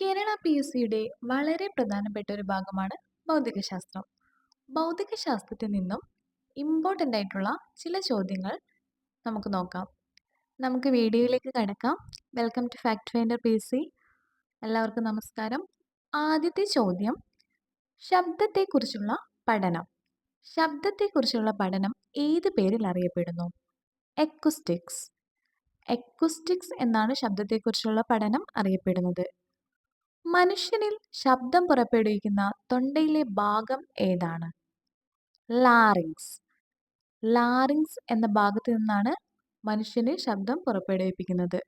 Kerala P S സിയുടെ വളരെ പ്രധാനപ്പെട്ട ഒരു ഭാഗമാണ് ഭൗതികശാസ്ത്രം. ഭൗതികശാസ്ത്രത്തിൽ നിന്നും ഇമ്പോർട്ടന്റ് ആയിട്ടുള്ള ചില ചോദ്യങ്ങൾ നമുക്ക് നോക്കാം. നമുക്ക് വീഡിയോയിലേക്ക് കടക്കാം. Welcome to fact finder P C എല്ലാവർക്കും നമസ്കാരം. ആദ്യത്തെ ചോദ്യം ശബ്ദത്തെക്കുറിച്ചുള്ള പഠനം. ശബ്ദത്തെക്കുറിച്ചുള്ള പഠനം ഏത് പേരിൽ അറിയപ്പെടുന്നു? എക്കുസ്റ്റിക്സ് എക്കുസ്റ്റിക്സ് എന്നാണ് ശബ്ദത്തെക്കുറിച്ചുള്ള പഠനം അറിയപ്പെടുന്നത്. മനുഷ്യനിൽ ശബ്ദം പുറപ്പെടുവിക്കുന്ന തൊണ്ടയിലെ ഭാഗം ഏതാണ്? ലാറിങ്സ് ലാറിങ്സ് എന്ന ഭാഗത്ത് നിന്നാണ് മനുഷ്യന് ശബ്ദം പുറപ്പെടുവിപ്പിക്കുന്നത്.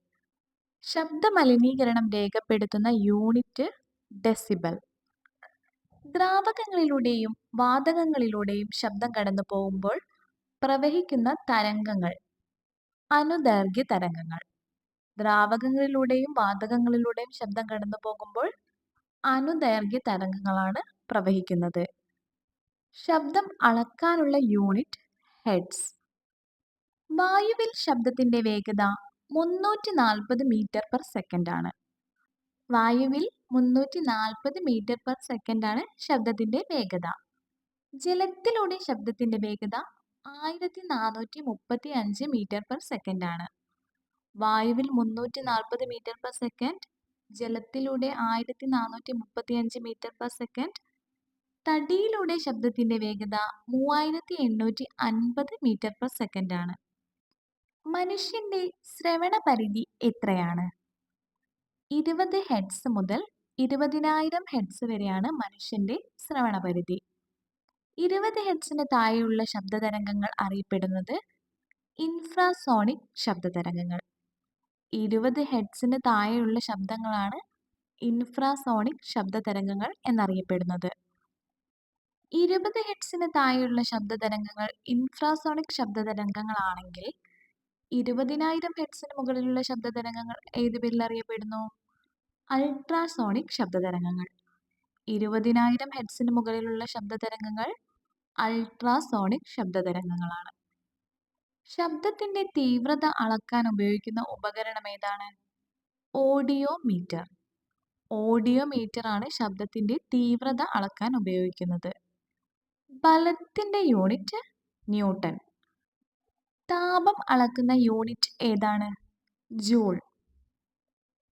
ശബ്ദ മലിനീകരണം രേഖപ്പെടുത്തുന്ന യൂണിറ്റ് ഡെസിബൽ. ദ്രാവകങ്ങളിലൂടെയും വാതകങ്ങളിലൂടെയും ശബ്ദം കടന്നു പോകുമ്പോൾ പ്രവഹിക്കുന്ന തരംഗങ്ങൾ. അനുദൈർഘ്യ തരംഗങ്ങൾ. ദ്രാവകങ്ങളിലൂടെയും വാതകങ്ങളിലൂടെയും ശബ്ദം കടന്നു പോകുമ്പോൾ അനുദൈർഘ്യ തരംഗങ്ങളാണ് പ്രവഹിക്കുന്നത്. ശബ്ദം അളക്കാനുള്ള യൂണിറ്റ് ഹെഡ്സ് വായുവിൽ ശബ്ദത്തിന്റെ വേഗത മുന്നൂറ്റി നാൽപ്പത് മീറ്റർ പെർ സെക്കൻഡ് ആണ്. വായുവിൽ മുന്നൂറ്റി നാൽപ്പത് മീറ്റർ പെർ സെക്കൻഡ് ആണ് ശബ്ദത്തിന്റെ വേഗത. ജലത്തിലൂടെ ശബ്ദത്തിന്റെ വേഗത ആയിരത്തി നാനൂറ്റി മുപ്പത്തി അഞ്ച് മീറ്റർ പെർ സെക്കൻഡ് ആണ്. വായുവിൽ മുന്നൂറ്റി നാൽപ്പത് മീറ്റർ പെർ സെക്കൻഡ് ജലത്തിലൂടെ ആയിരത്തി നാനൂറ്റി മുപ്പത്തി അഞ്ച് മീറ്റർ പെർ സെക്കൻഡ് തടിയിലൂടെ ശബ്ദത്തിന്റെ വേഗത മൂവായിരത്തി എണ്ണൂറ്റി അൻപത് മീറ്റർ പെർ സെക്കൻഡ് ആണ്. മനുഷ്യന്റെ ശ്രവണ പരിധി എത്രയാണ്? ഇരുപത് ഹെഡ്സ് മുതൽ ഇരുപതിനായിരം ഹെഡ്സ് വരെയാണ് മനുഷ്യന്റെ ശ്രവണ പരിധി. ഇരുപത് ഹെഡ്സിന് താഴെയുള്ള ശബ്ദതരംഗങ്ങൾ അറിയപ്പെടുന്നത് ഇൻഫ്രാസോണിക് ശബ്ദതരംഗങ്ങൾ ഇരുപത് ഹെഡ്സിന് താഴെയുള്ള ശബ്ദങ്ങളാണ് ഇൻഫ്രാസോണിക് ശബ്ദതരംഗങ്ങൾ എന്നറിയപ്പെടുന്നത്. ഇരുപത് ഹെഡ്സിന് താഴെയുള്ള ശബ്ദതരംഗങ്ങൾ ഇൻഫ്രാസോണിക് ശബ്ദതരംഗങ്ങളാണെങ്കിൽ ഇരുപതിനായിരം ഹെഡ്സിന് മുകളിലുള്ള ശബ്ദതരംഗങ്ങൾ ഏത് പേരിൽ അറിയപ്പെടുന്നു? അൾട്രാസോണിക് ശബ്ദതരംഗങ്ങൾ. ഇരുപതിനായിരം ഹെഡ്സിന് മുകളിലുള്ള ശബ്ദതരംഗങ്ങൾ അൾട്രാസോണിക് ശബ്ദതരംഗങ്ങളാണ്. ശബ്ദത്തിന്റെ തീവ്രത അളക്കാൻ ഉപയോഗിക്കുന്ന ഉപകരണം ഏതാണ്? ഓഡിയോമീറ്റർ. ഓഡിയോമീറ്റർ ഓഡിയോ മീറ്റർ ആണ് ശബ്ദത്തിന്റെ തീവ്രത അളക്കാൻ ഉപയോഗിക്കുന്നത്. ബലത്തിന്റെ യൂണിറ്റ് ന്യൂട്ടൺ. താപം അളക്കുന്ന യൂണിറ്റ് ഏതാണ്? ജൂൾ.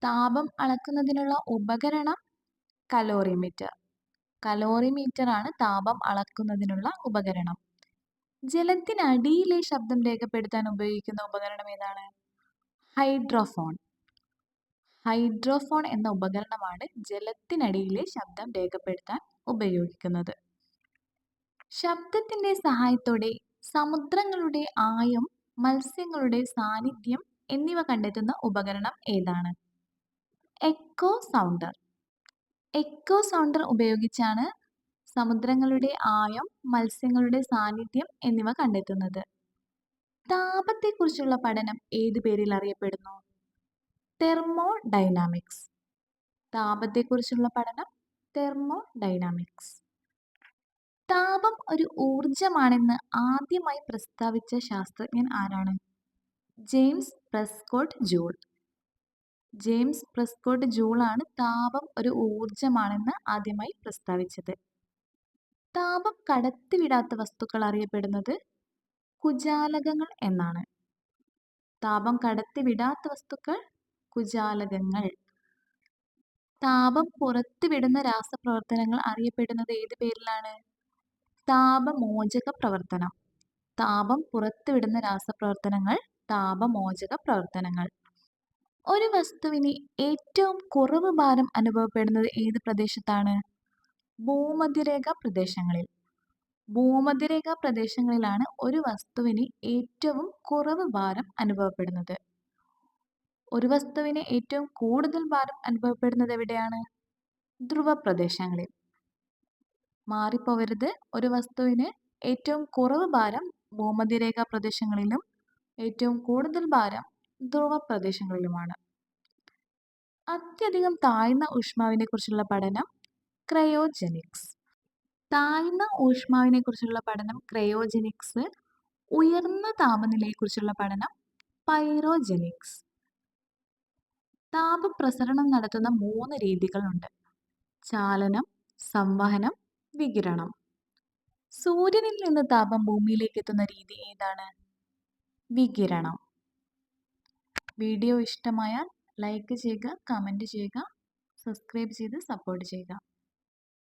താപം അളക്കുന്നതിനുള്ള ഉപകരണം കലോറിമീറ്റർ. കലോറിമീറ്റർ ആണ് താപം അളക്കുന്നതിനുള്ള ഉപകരണം. ജലത്തിനടിയിലെ ശബ്ദം രേഖപ്പെടുത്താൻ ഉപയോഗിക്കുന്ന ഉപകരണം ഏതാണ്? ഹൈഡ്രോഫോൺ. ഹൈഡ്രോഫോൺ എന്ന ഉപകരണമാണ് ജലത്തിനടിയിലെ ശബ്ദം രേഖപ്പെടുത്താൻ ഉപയോഗിക്കുന്നത്. ശബ്ദത്തിന്റെ സഹായത്തോടെ സമുദ്രങ്ങളുടെ ആയം മത്സ്യങ്ങളുടെ സാന്നിധ്യം എന്നിവ കണ്ടെത്തുന്ന ഉപകരണം ഏതാണ്? Echo sounder. എക്കോ സൗണ്ടർ ഉപയോഗിച്ചാണ് സമുദ്രങ്ങളുടെ ആയം മത്സ്യങ്ങളുടെ സാന്നിധ്യം എന്നിവ കണ്ടെത്തുന്നത്. താപത്തെക്കുറിച്ചുള്ള പഠനം ഏത് പേരിൽ അറിയപ്പെടുന്നു? തെർമോ ഡൈനാമിക്സ് താപത്തെക്കുറിച്ചുള്ള പഠനം തെർമോ ഡൈനാമിക്സ് താപം ഒരു ഊർജമാണെന്ന് ആദ്യമായി പ്രസ്താവിച്ച ശാസ്ത്രജ്ഞൻ ആരാണ്? James Prescott Joule. James Prescott Joule ആണ് താപം ഒരു ഊർജമാണെന്ന് ആദ്യമായി പ്രസ്താവിച്ചത്. താപം കടത്തിവിടാത്ത വസ്തുക്കൾ അറിയപ്പെടുന്നത് കുജാലകങ്ങൾ എന്നാണ്. താപം കടത്തിവിടാത്ത വസ്തുക്കൾ കുജാലകങ്ങൾ. താപം പുറത്തുവിടുന്ന രാസപ്രവർത്തനങ്ങൾ അറിയപ്പെടുന്നത് ഏത് പേരിലാണ്? താപമോചക പ്രവർത്തനം താപം പുറത്തുവിടുന്ന രാസപ്രവർത്തനങ്ങൾ താപമോചക പ്രവർത്തനങ്ങൾ ഒരു വസ്തുവിന് ഏറ്റവും കുറവ് ഭാരം അനുഭവപ്പെടുന്നത് ഏത് പ്രദേശത്താണ്? ഭൂമധ്യരേഖ പ്രദേശങ്ങളിൽ. ഭൂമധ്യരേഖ പ്രദേശങ്ങളിലാണ് ഒരു വസ്തുവിന് ഏറ്റവും കുറവ് ഭാരം അനുഭവപ്പെടുന്നത്. ഒരു വസ്തുവിന് ഏറ്റവും കൂടുതൽ ഭാരം അനുഭവപ്പെടുന്നത് എവിടെയാണ്? ധ്രുവ പ്രദേശങ്ങളിൽ. മാറിപ്പോവരുത്. ഒരു വസ്തുവിന് ഏറ്റവും കുറവ് ഭാരം ഭൂമധ്യരേഖ പ്രദേശങ്ങളിലും ഏറ്റവും കൂടുതൽ ഭാരം ധ്രുവ പ്രദേശങ്ങളിലുമാണ്. അത്യധികം താഴ്ന്ന ഊഷ്മാവിനെ കുറിച്ചുള്ള പഠനം ക്രയോജനിക്സ്. താഴ്ന്ന ഊഷ്മാവിനെ കുറിച്ചുള്ള പഠനം ക്രയോജനിക്സ് ഉയർന്ന താപനിലയെക്കുറിച്ചുള്ള പഠനം പൈറോജനിക്സ്. താപപ്രസരണം നടത്തുന്ന മൂന്ന് രീതികളുണ്ട്. ചാലനം സംവഹനം വികിരണം. സൂര്യനിൽ നിന്ന് താപം ഭൂമിയിലേക്ക് എത്തുന്ന രീതി ഏതാണ്? വികിരണം. വീഡിയോ ഇഷ്ടമായാൽ ലൈക്ക് ചെയ്യുക കമന്റ് ചെയ്യുക സബ്സ്ക്രൈബ് ചെയ്ത് സപ്പോർട്ട് ചെയ്യുക.